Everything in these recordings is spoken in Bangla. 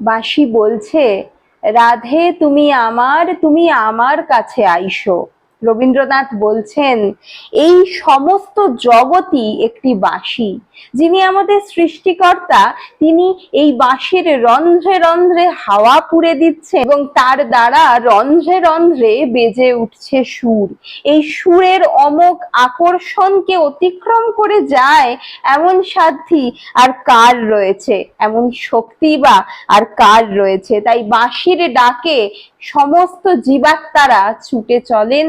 বাঁশি বলছে রাধে তুমি আমার তুমি আমার কাছে আইসো। রবীন্দ্রনাথ বলছেন, এই সমস্ত জগতই একটি বাঁশি। যিনি আমাদের সৃষ্টিকর্তা, তিনি এই বাঁশির রন্ধ্রে রন্ধ্রে হাওয়া পুড়ে দিচ্ছে এবং তার দ্বারা রন্ধ্রে রন্ধ্রে বেজে উঠছে সুর। এই সুরের অমোঘ আকর্ষণকে অতিক্রম করে যায় এমন সাধ্যি আর কার রয়েছে? এমন শক্তি বা আর কার রয়েছে? তাই বাঁশির ডাকে সমস্ত জীবাত্মারা ছুটে চলেন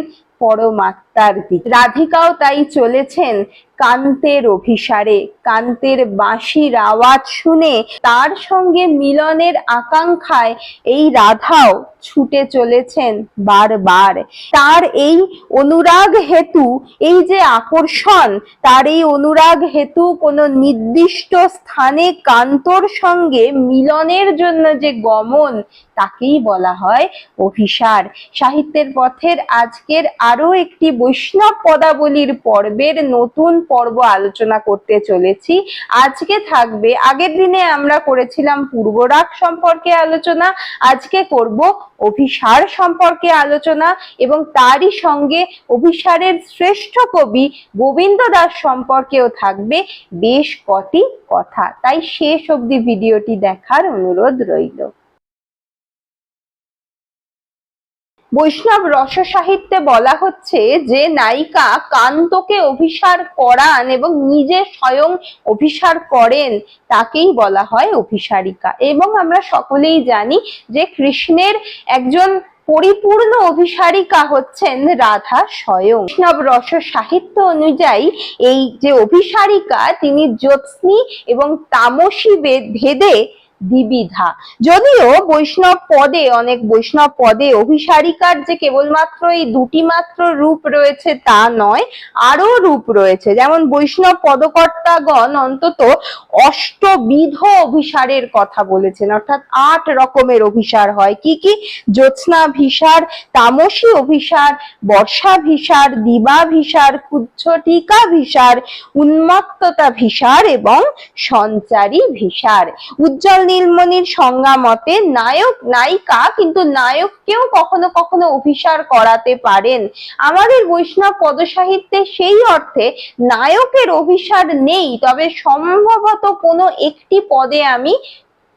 পরমাত্মার দিকে রাধিকাও তাই চলেছেন কান্তের অভিসারে। কান্তের বাঁশির আওয়াজ শুনে তার সঙ্গে মিলনের আকাঙ্ক্ষায় এই রাধাও ছুটে চলেছেন বারবার। তার এই অনুরাগ হেতু, এই যে আকর্ষণ, তার এই অনুরাগ হেতু কোনো নির্দিষ্ট স্থানে কান্তর সঙ্গে মিলনের জন্য যে গমন, তাকেই বলা হয় অভিসার। সাহিত্যের পথের আজকের আরও একটি বৈষ্ণব পদাবলীর পর্বের নতুন পর্ব আলোচনা করতে চলেছি। আজকে থাকবে, আগের দিনে আমরা করেছিলাম পূর্বরাগ সম্পর্কে আলোচনা, আজকে করব অভিসার সম্পর্কে আলোচনা এবং তারই সঙ্গে অভিসারের শ্রেষ্ঠ কবি গোবিন্দ দাস সম্পর্কেও থাকবে বেশ কটি কথা। তাই শেষ অবধি ভিডিওটি দেখার অনুরোধ রইল। বৈষ্ণব রস সাহিত্যে বলা হচ্ছে যে নায়িকা কান্তকে অভিসার করান এবং নিজে স্বয়ং অভিসার করেন, তাকেই বলা হয় অভিসারিকা। এবং আমরা সকলেই জানি যে কৃষ্ণের একজন পরিপূর্ণ অভিসারিকা হচ্ছেন রাধা স্বয়ং। বৈষ্ণব রস সাহিত্য অনুযায়ী এই যে অভিসারিকা, তিনি জ্যোৎস্নি এবং তামসী ভেদে দ্বিবিধা। যদিও বৈষ্ণব পদে, অনেক বৈষ্ণব পদে অভিসারিকার যে কেবলমাত্র এই দুটি মাত্র রূপ রয়েছে তা নয় আরও রূপ রয়েছে। যেমন বৈষ্ণব পদকর্তাগণ অন্তত অষ্টবিধ অভিসারের কথা বলেছেন, অর্থাৎ আট রকমের অভিসার হয়। কি কি? জ্যোৎস্নাভিসার, তামসী অভিসার বর্ষা ভিসার দিবা বর্ষাভিসার, দিবাভিসার, কুচ্ছটিকাভিসার উন্মত্ততা ভিসার এবং সঞ্চারী ভিসার উজ্জ্বল নীলমণির সংজ্ঞা মতে নায়ক, নায়িকা কিন্তু নায়ককেও কখনো কখনো অভিসার করাতে পারেন। আমাদের বৈষ্ণব পদসাহিত্যে সেই অর্থে নায়কের অভিসার নেই, তবে সম্ভবত কোনো একটি পদে আমি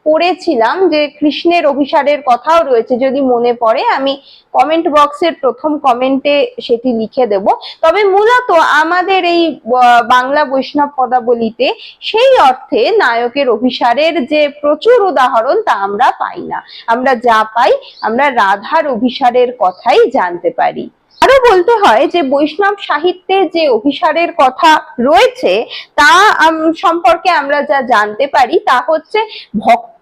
পড়েছিলাম যে কৃষ্ণের অভিসারের কথাও রয়েছে, যদি মনে পড়ে আমি কমেন্ট বক্সের প্রথম কমেন্টে সেটি লিখে দেব। তবে মূলত আমাদের এই বাংলা বৈষ্ণব পদাবলিতে সেই অর্থে নায়কের অভিসারের যে প্রচুর উদাহরণ তা আমরা পাই না। আমরা যা পাই, আমরা রাধার অভিসারের কথাই জানতে পারি। আরও বলতে হয় যে বৈষ্ণব সাহিত্যে যে অভিসারের কথা রয়েছে, তা সম্পর্কে আমরা যা জানতে পারি তা হচ্ছে ভক্ত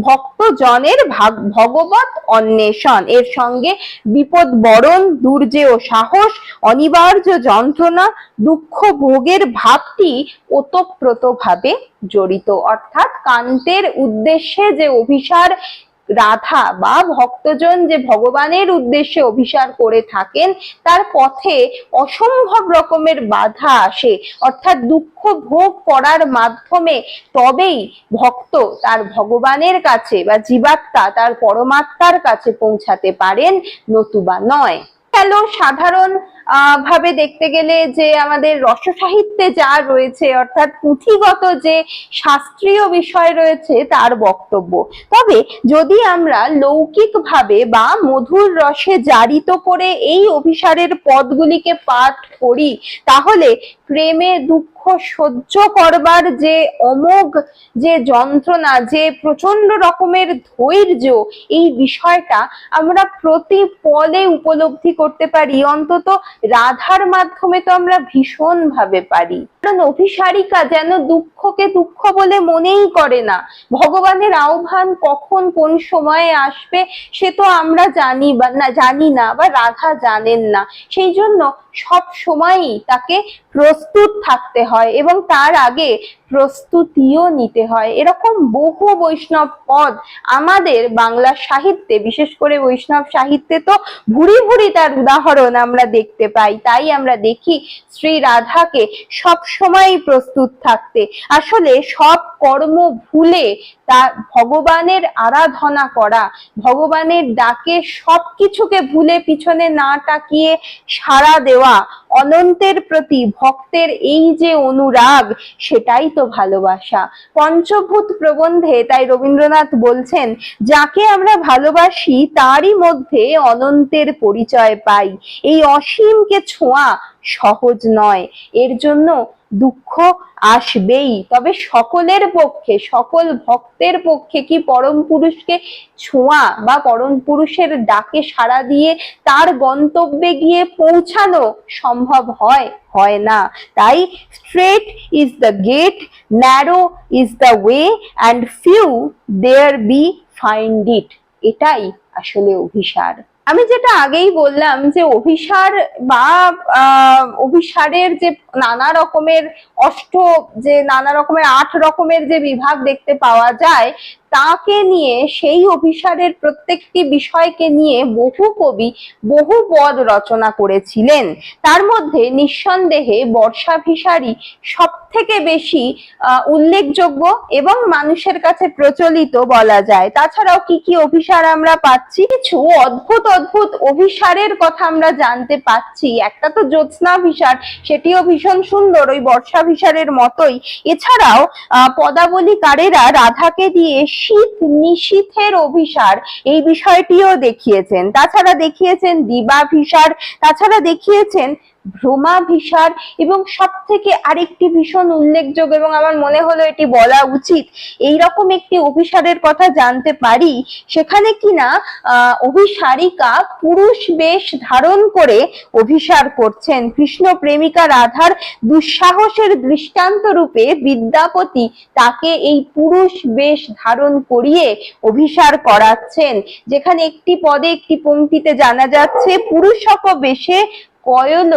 ভক্তজনের ভাগ- ভগবত অন্বেষণ। এর সঙ্গে বিপদ বরণ দুর্জেয় সাহস, অনিবার্য যন্ত্রণা, দুঃখ ভোগের ভাবটি ওতপ্রোতভাবে জড়িত। অর্থাৎ কান্তের উদ্দেশ্যে যে অভিসার রাধা বা ভক্তজন যে ভগবানের উদ্দেশ্যে অভিসার করে থাকেন, তার পথে অসম্ভব রকমের বাধা আসে। অর্থাৎ দুঃখ ভোগ করার মাধ্যমে তবেই ভক্ত তার ভগবানের কাছে বা জীবাত্মা তার পরমাত্মার কাছে পৌঁছাতে পারেন, নতুবা নয়। গেল সাধারণ ভাবে দেখতে গেলে যে আমাদের রস সাহিত্যে যা রয়েছে, অর্থাৎ পুঁথিগত যে শাস্ত্রীয় বিষয় রয়েছে, তার বক্তব্য। তবে যদি আমরা লৌকিক ভাবে বা মধুর রসে জারিত করে এই অভিসারের পদগুলিকে পাঠ করি, তাহলে প্রেমে দুঃখ সহ্য করবার যে অমোঘ যে যন্ত্রণা, যে প্রচণ্ড রকমের ধৈর্য, এই বিষয়টা আমরা প্রতি পদে উপলব্ধি করতে পারি। অন্তত রাধার মাধ্যমে তো আমরা ভীষণ ভাবে পারি। কারণ অভিসারিকা যেন দুঃখকে দুঃখ বলে মনেই করে না। ভগবানের আহ্বান কখন কোন সময়ে আসবে সে তো আমরা জানি না জানি না বা রাধা জানেন না। সেই জন্য সব সময়ই তাকে প্রস্তুত থাকতে হয় এবং তার আগে প্রস্তুতিও নিতে হয়। এরকম বহু বৈষ্ণব পদ আমাদের বাংলা সাহিত্যে, বিশেষ করে বৈষ্ণব সাহিত্যে তো ভুরি ভুরি তার উদাহরণ আমরা দেখতে পাই। তাই আমরা দেখি শ্রী রাধাকে সব সময়ই প্রস্তুত থাকতে। আসলে সব কর্ম ভুলে তা ভগবানের আরাধনা করা, ভগবানের ডাকে সবকিছুকে ভুলে পিছনে না তাকিয়ে সাড়া দেওয়া, অনন্তের প্রতি ভক্তের এই যে অনুরাগ, সেটাই তো ভালোবাসা। পঞ্চভূত প্রবন্ধে তাই রবীন্দ্রনাথ বলছেন, যাকে আমরা ভালোবাসি, তারই মধ্যে অনন্তের পরিচয় পাই। এই অসীমকে ছোঁয়া সহজ নয়। এর জন্য দুঃখ আসবেই। তবে সকলের পক্ষে, সকল ভক্তের পক্ষে কি পরম পুরুষকে ছোঁয়া বা পরম পুরুষের ডাকে সাড়া দিয়ে তার গন্তব্যে গিয়ে পৌঁছানো সম্ভব হয়? হয় না। তাই strait is the gate narrow is the way and few there be find it এটাই আসলে অভিসার। আমি যেটা আগেই বললাম যে অভিসার বা অভিসারের যে নানা রকমের অষ্ট, যে নানা রকমের আট রকমের যে বিভাগ দেখতে পাওয়া যায় তাকে নিয়ে সেই অভিসারের প্রত্যেকটি বিষয়কে নিয়ে বহু কবি বহু পদ রচনা করেছিলেন। তার মধ্যে নিঃসন্দেহে বর্ষাভিসারী সব থেকে বেশি উল্লেখযোগ্য এবং মানুষের কাছে প্রচলিত বলা যায়। তাছাড়াও কি কি অভিসার আমরা পাচ্ছি? কিছু অদ্ভুত অদ্ভুত অভিসারের কথা আমরা জানতে পাচ্ছি। একটা তো জ্যোৎস্নাভিসার সেটিও ভীষণ সুন্দর ওই বর্ষাভিসারের মতোই। এছাড়াও আহ, পদাবলীকারেরা রাধাকে দিয়ে শীত নিশীথের অভিসার এই বিষয়টিও দেখিয়েছেন। তাছাড়া দেখিয়েছেন দিবাভিসার তাছাড়া দেখিয়েছেন ভ্রমাভিসার এবং সব থেকে আরেকটি ভীষণ উল্লেখযোগ্য এবং আমার মনে হলো এটি বলা উচিত, এইরকম একটি অভিসারের কথা জানতে পারি, সেখানে কিনা অভিসারিকা পুরুষ বেশ ধারণ করে অভিসার করছেন। কৃষ্ণ প্রেমিকা রাধার দুঃসাহসের দৃষ্টান্ত রূপে বিদ্যাপতি তাকে এই পুরুষ বেশ ধারণ করিয়ে অভিসার করাচ্ছেন। যেখানে একটি পদে একটি পংক্তিতে জানা যাচ্ছে পুরুষক বেশে কয়ল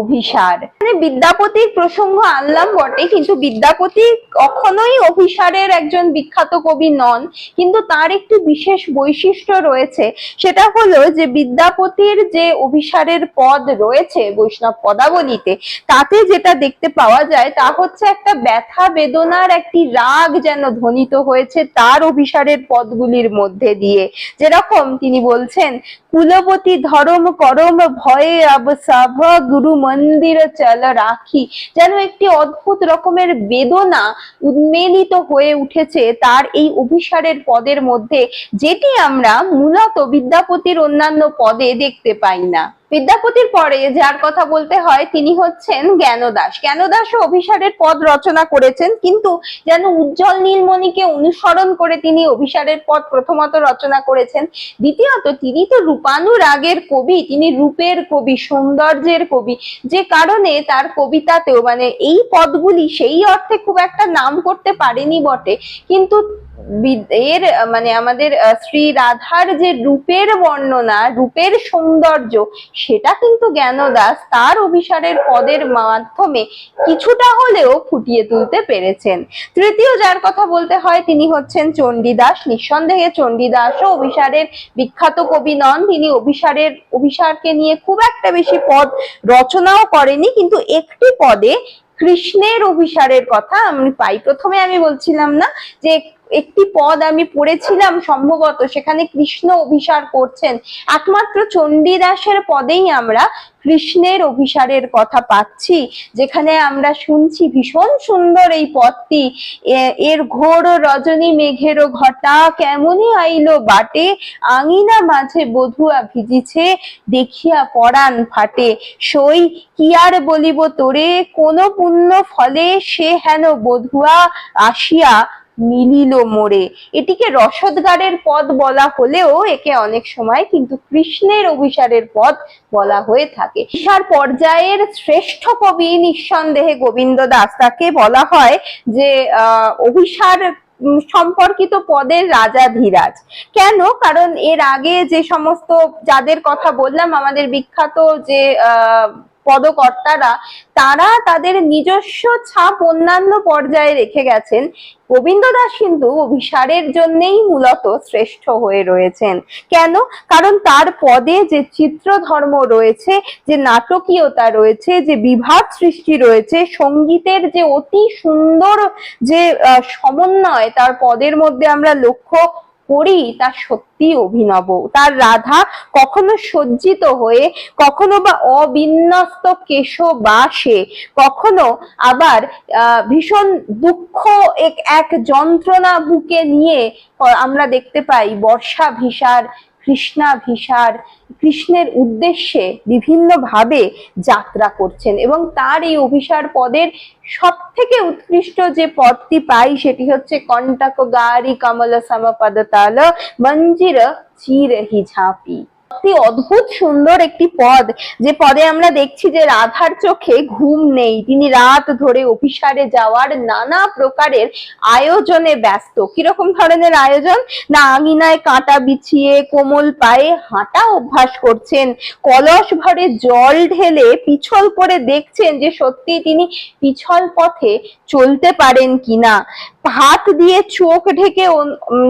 অভিসার। মানে বিদ্যাপতির প্রসঙ্গ আনলাম বটে, কিন্তু বিদ্যাপতি কখনোই অভিসারের একজন বিখ্যাত কবি নন, কিন্তু তার একটি বিশেষ বৈশিষ্ট্য রয়েছে। সেটা হলো যে বিদ্যাপতির যে অভিসারের পদ রয়েছে বৈষ্ণব পদাবলীতে, তাতে যেটা দেখতে পাওয়া যায়, তা হচ্ছে একটা ব্যথা বেদনার একটি রাগ যেন ধ্বনিত হয়েছে তার অভিসারের পদগুলির মধ্যে দিয়ে। যেরকম তিনি বলছেন, কুলবতী ধরম করম ভয়ে আব সভ গুরু মন্দির চল রাখি। যেন একটি অদ্ভুত রকমের বেদনা উন্মেলিত হয়ে উঠেছে তার এই অভিসারের পদের মধ্যে, যেটি আমরা মূলত বিদ্যাপতির অন্যান্য পদে দেখতে পাই না। বিদ্যাপতির পরে যার কথা বলতে হয় তিনি হচ্ছেন জ্ঞানদাস। জ্ঞানদাসও অভিসারের পদ রচনা করেছেন, কিন্তু যেন উজ্জ্বল নীলমণিকে অনুসরণ করে তিনি অভিসারের পদ প্রথমত রচনা করেছেন। দ্বিতীয়ত, তিনি তো রূপানুরাগের কবি, তিনি রূপের কবি, সৌন্দর্যের কবি। যে কারণে তার কবিতাতেও মানে এই পদগুলি সেই অর্থে খুব একটা নাম করতে পারেনি বটে। কিন্তু এর মানে আমাদের শ্রী রাধার যে রূপের বর্ণনা, রূপের সৌন্দর্য সেটা কিন্তু জ্ঞানদাস তার অভিসারের পদের মাধ্যমে কিছুটা হলেও ফুটিয়ে তুলতে পেরেছেন। তৃতীয় যার কথা বলতে হয় তিনি হচ্ছেন চণ্ডীদাস। নিঃসন্দেহে চণ্ডীদাসও অভিসারের বিখ্যাত কবি নন। তিনি অভিসারের, অভিসারকে নিয়ে খুব একটা বেশি পদ রচনাও করেনি, কিন্তু একটি পদে কৃষ্ণের অভিসারের কথা আমি পাই। প্রথমে আমি বলছিলাম না যে একটি পদ আমি পড়েছিলাম সম্ভবত, সেখানে কৃষ্ণ অভিসার করছেন। একমাত্র চণ্ডীদাসের পদেই আমরা কৃষ্ণের অভিসারের কথা পাচ্ছি, যেখানে আমরা শুনছি ভীষণ সুন্দর এই পদটি। এর ঘোর রজনী মেঘের ঘটা কেমনই আইলো বাটে, আঙিনা মাঝে বধুয়া ভিজিছে, দেখিয়া পরাণ ফাটে। সই কি আর বলিব তোরে, কোন পুণ্য ফলে সে হেন বধুয়া আসিয়া মিলিল মোরে এটিকে রসদগারের পদ বলা হলেও একে অনেক সময় কিন্তু কৃষ্ণের অভিসারের পদ বলা হয়ে থাকে। ঈশার পর্যায়ের শ্রেষ্ঠ কবি নিঃসন্দেহে গোবিন্দ দাস। তাকে বলা হয় যে, আহ, অভিসার সম্পর্কিত পদের রাজা ধীরাজ। কেন? কারণ এর আগে যে সমস্ত যাদের কথা বললাম, আমাদের বিখ্যাত যে, আহ পদকর্তারা, তারা তাদের নিজস্ব ছাপ অন্যান্য পর্যায়ে রেখে গেছেন। গোবিন্দ দাস কিন্তু অভিসারের জন্যেই মূলত শ্রেষ্ঠ হয়ে রয়েছেন। কেন? কারণ তার পদে যে চিত্র ধর্ম রয়েছে, যে নাটকীয়তা রয়েছে, যে বিভাগ সৃষ্টি রয়েছে, সঙ্গীতের যে অতি সুন্দর যে সমন্বয়, তার পদের মধ্যে আমরা লক্ষ্য করি তা সত্যি অভিনব। তার রাধা কখনো সজ্জিত হয়ে, কখনো বা অবিন্যস্ত কেশ বাসে কখনো আবার ভীষণ দুঃখ এক এক যন্ত্রণা বুকে নিয়ে আমরা দেখতে পাই বর্ষা ভিসার কৃষ্ণা ভিসার কৃষ্ণের উদ্দেশ্যে বিভিন্নভাবে যাত্রা করছেন এবং তার এই অভিসার পদের সব থেকে উৎকৃষ্ট যে পদটি পাই সেটি হচ্ছে কণ্টক গারি কমল সমপদতাল মঞ্জির চিরহি ঝাঁপি অতি অদ্ভুত সুন্দর একটি পদ। যে পদে আমরা দেখছি যে রাধার চোখে ঘুম নেই। তিনি রাত ধরে অফিসারে যাওয়ার নানা প্রকারের আয়োজনে ব্যস্ত। কীরকম ধরনের আয়োজন? না আঙিনায় কাঁটা বিছিয়ে কোমল পায়ে হাঁটা অভ্যাস করছেন। কলস ভরে জল ঢেলে পিছল করে দেখছেন যে সত্যি তিনি পিছল পথে চলতে পারেন কিনা। হাত দিয়ে চোখ ঢেকে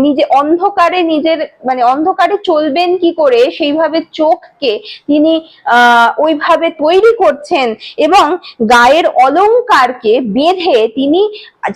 নিজে অন্ধকারে নিজের মানে অন্ধকারে চলবেন কি করে সেইভাবে চোখকে তিনি ওইভাবে তৈরি করছেন এবং গায়ের অলংকারকে বেঁধে তিনি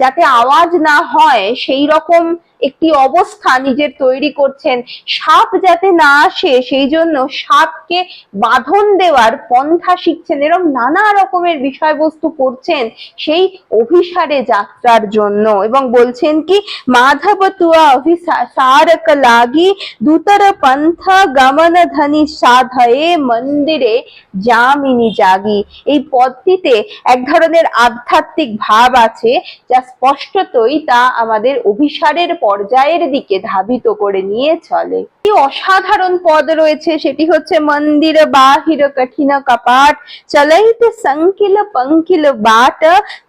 যাতে আওয়াজ না হয়, সেই রকম একটি অবস্থা নিজের তৈরি করছেন। সাপ যাতে না আসে, সেই জন্য সাপকে বাঁধন দেওয়ার পন্থা শিখছেন। এরকম নানা রকমের বিষয়বস্তু করছেন সেই অভিসারে যাত্রার জন্য। এবং বলছেন কি মাধব তুয়া অভিসারক লাগি দূতর পন্থ গমন ধনি সাধয়ে মন্দিরে যামিনী জাগি। এই পদটিতে এক ধরনের আধ্যাত্মিক ভাব আছে, যা স্পষ্টতই তা আমাদের অভিসারের পর্যায়ের দিকে ধাবিত করে নিয়ে চলে। কি অসাধারণ পদ রয়েছে, সেটি হচ্ছে মন্দির বাহির কঠিন কপাট, চলাইত সংকিল পঙ্কিল বাট,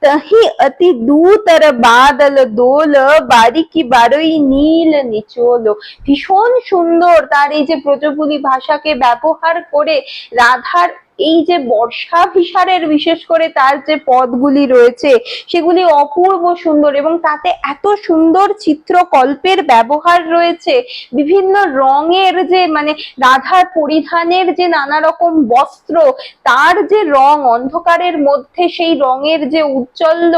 তহি অতি দূতর বাদল দোল বারিকি বারই নীল নিচোল। ভীষণ সুন্দর তার এই যে ব্রজবুলি ভাষাকে ব্যবহার করে রাধার এই যে বর্ষা ভিসারের বিশেষ করে তার যে পদগুলি রয়েছে, সেগুলি অপূর্ব সুন্দর এবং তাতে এত সুন্দর চিত্রকল্পের ব্যবহার রয়েছে, বিভিন্ন রঙের যে মানে রাধার পরিধানের যে নানা রকম বস্ত্র, তার যে রং অন্ধকারের মধ্যে সেই রঙের যে উজ্জ্বল্য,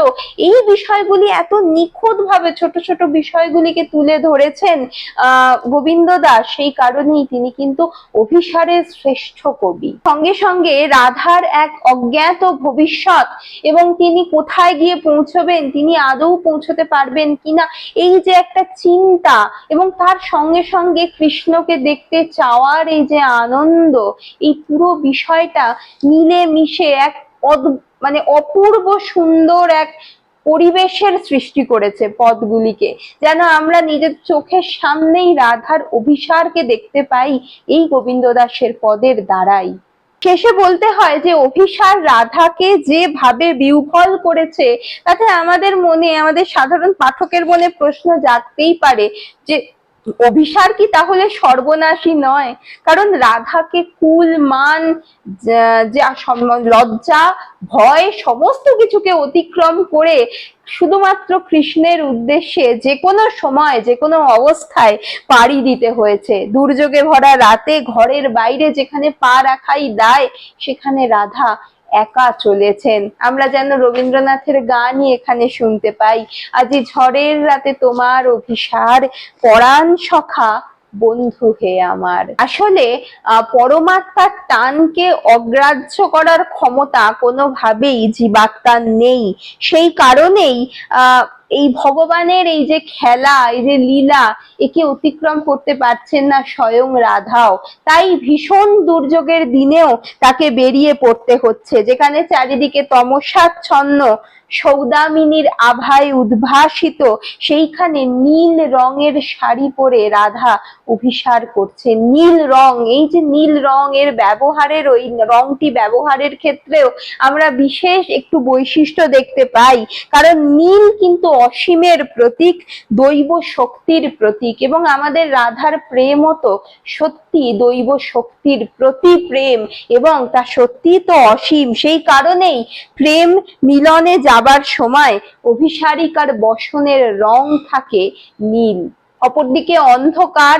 এই বিষয়গুলি এত নিখুঁত ভাবে ছোট ছোট বিষয়গুলিকে তুলে ধরেছেন গোবিন্দ দাস সেই কারণেই তিনি কিন্তু অভিসারের শ্রেষ্ঠ কবি। সঙ্গে সঙ্গে রাধার এক অজ্ঞাত ভবিষ্যৎ এবং তিনি কোথায় গিয়ে পৌঁছবেন, তিনি আদৌ পৌঁছতে পারবেন কিনা, এই যে একটা চিন্তা এবং তার সঙ্গে সঙ্গে কৃষ্ণকে দেখতে চাওয়ার এই যে আনন্দ, এই পুরো বিষয়টা মিলে মিশে এক মানে অপূর্ব সুন্দর এক পরিবেশের সৃষ্টি করেছে পদগুলিকে। যেন আমরা নিজের চোখের সামনেই রাধার অভিসারকে দেখতে পাই এই গোবিন্দ দাসের পদের দ্বারাই। শেষে বলতে হয় যে, অভিসার রাধাকে যেভাবে বিহ্বল করেছে, তাতে আমাদের মনে, আমাদের সাধারণ পাঠকের মনে প্রশ্ন জাগতেই পারে যে অভিসার কি তাহলে সর্বনাশী নয়? কারণ রাধাকে কুল, মান লজ্জা, ভয়, সমস্ত কিছুকে অতিক্রম করে শুধুমাত্র কৃষ্ণের উদ্দেশ্যে যে কোনো সময়, যে কোনো অবস্থায় পাড়ি দিতে হয়েছে। দুর্যোগে ভরা রাতে ঘরের বাইরে যেখানে পা রাখাই দায়, সেখানে রাধা একা চলেছেন। আমরা যেন রবীন্দ্রনাথের গানই এখানে শুনতে পাই। আজি ঝড়ের রাতে তোমার অভিসার, পরাণ সখা বন্ধু হে আমার। আসলে পরমাত্মার টানকে অগ্রাহ্য করার ক্ষমতা কোনোভাবেই জীবাত্মার নেই। সেই কারণেই, আহ এই ভগবানের এই যে খেলা, এই যে লীলা, একে অতিক্রম করতে পারছেন না স্বয়ং রাধাও। তাই ভীষণ দুর্যোগের দিনেও তাকে বেরিয়ে পড়তে হচ্ছে, যেখানে চারিদিকে তমসাচ্ছন্ন সৌদামিনীর আভায় উদ্ভাসিত, সেইখানে নীল রঙের শাড়ি পরে রাধা অভিসার করছে নীল রং, এই যে নীল রং এর ব্যবহারের ওই রংটি ব্যবহারের ক্ষেত্রেও আমরা বিশেষ একটু বৈশিষ্ট্য দেখতে পাই, কারণ নীল কিন্তু অসীমের প্রতীক, দৈব শক্তির প্রতীক এবং আমাদের রাধার প্রেমও তো সত্যি দৈব শক্তির প্রতি প্রেম এবং তা সত্যি তো অসীম। সেই কারণেই প্রেম মিলনে যাবার সময় অভিসারিকার বসনের রং থাকে নীল। অপরদিকে অন্ধকার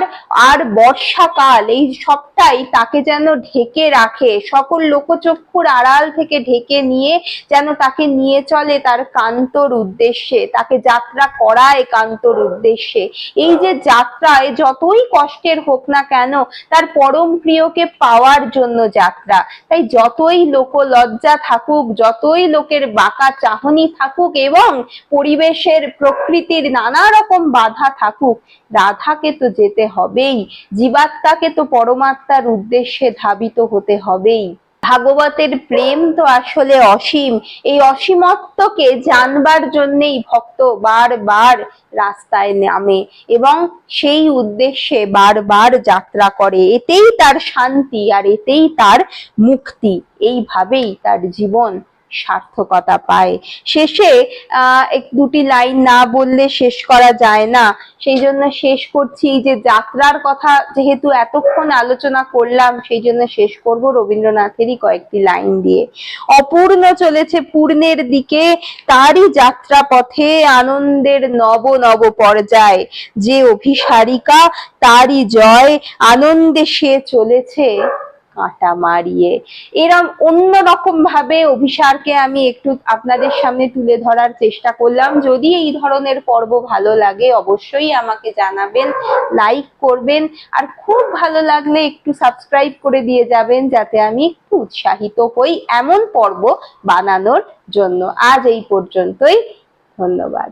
আর বর্ষাকাল, এই সবটাই তাকে যেন ঢেকে রাখে। সকল লোকচক্ষুর আড়াল থেকে ঢেকে নিয়ে যেন তাকে নিয়ে চলে তার কান্তর উদ্দেশ্যে, তাকে যাত্রা করায় কান্তর উদ্দেশ্যে। এই যে যাত্রায় যতই কষ্টের হোক না কেন, তার পরম প্রিয়কে পাওয়ার জন্য যাত্রা। তাই যতই লোক লজ্জা থাকুক, যতই লোকের বাঁকা চাহনি থাকুক এবং পরিবেশের প্রকৃতির নানা রকম বাধা থাকুক রাধাকে তো যেতে হবেই, জীবাত্মাকে তো পরমাত্মার উদ্দেশ্যে ধাবিত হতে হবেই। ভাগবতের প্রেম তো আসলে অসীম, এই অসীমত্বকে জানবার জন্যেই ভক্ত বারবার রাস্তায় নামে এবং সেই উদ্দেশ্যে বারবার যাত্রা করে। এতেই তার শান্তি আর এতেই তার মুক্তি, এইভাবেই তার জীবন। সার্থকতা পায়। শেষে এক দুটি লাইন না বললে শেষ করা যায় না। সেই জন্য শেষ করছি। যে যাত্রার কথা যেহেতু এতক্ষণ আলোচনা করলাম, সেই জন্য শেষ করব রবীন্দ্রনাথেরই কয়েকটি লাইন দিয়ে। অপূর্ণ চলেছে পূর্ণের দিকে, তারই যাত্রা পথে আনন্দের নব নব পর্যায়। যে অভিসারিকা, তারই জয়, আনন্দে সে চলেছে। কাঁটা মারিয়ে। এরম অন্যরকম ভাবে অভিসারকে আমি একটু আপনাদের সামনে তুলে ধরার চেষ্টা করলাম। যদি এই ধরনের পর্ব ভালো লাগে, অবশ্যই আমাকে জানাবেন, লাইক করবেন। আর খুব ভালো লাগলে একটু সাবস্ক্রাইব করে দিয়ে যাবেন, যাতে আমি একটু উৎসাহিত হই এমন পর্ব বানানোর জন্য। আজ এই পর্যন্তই। ধন্যবাদ।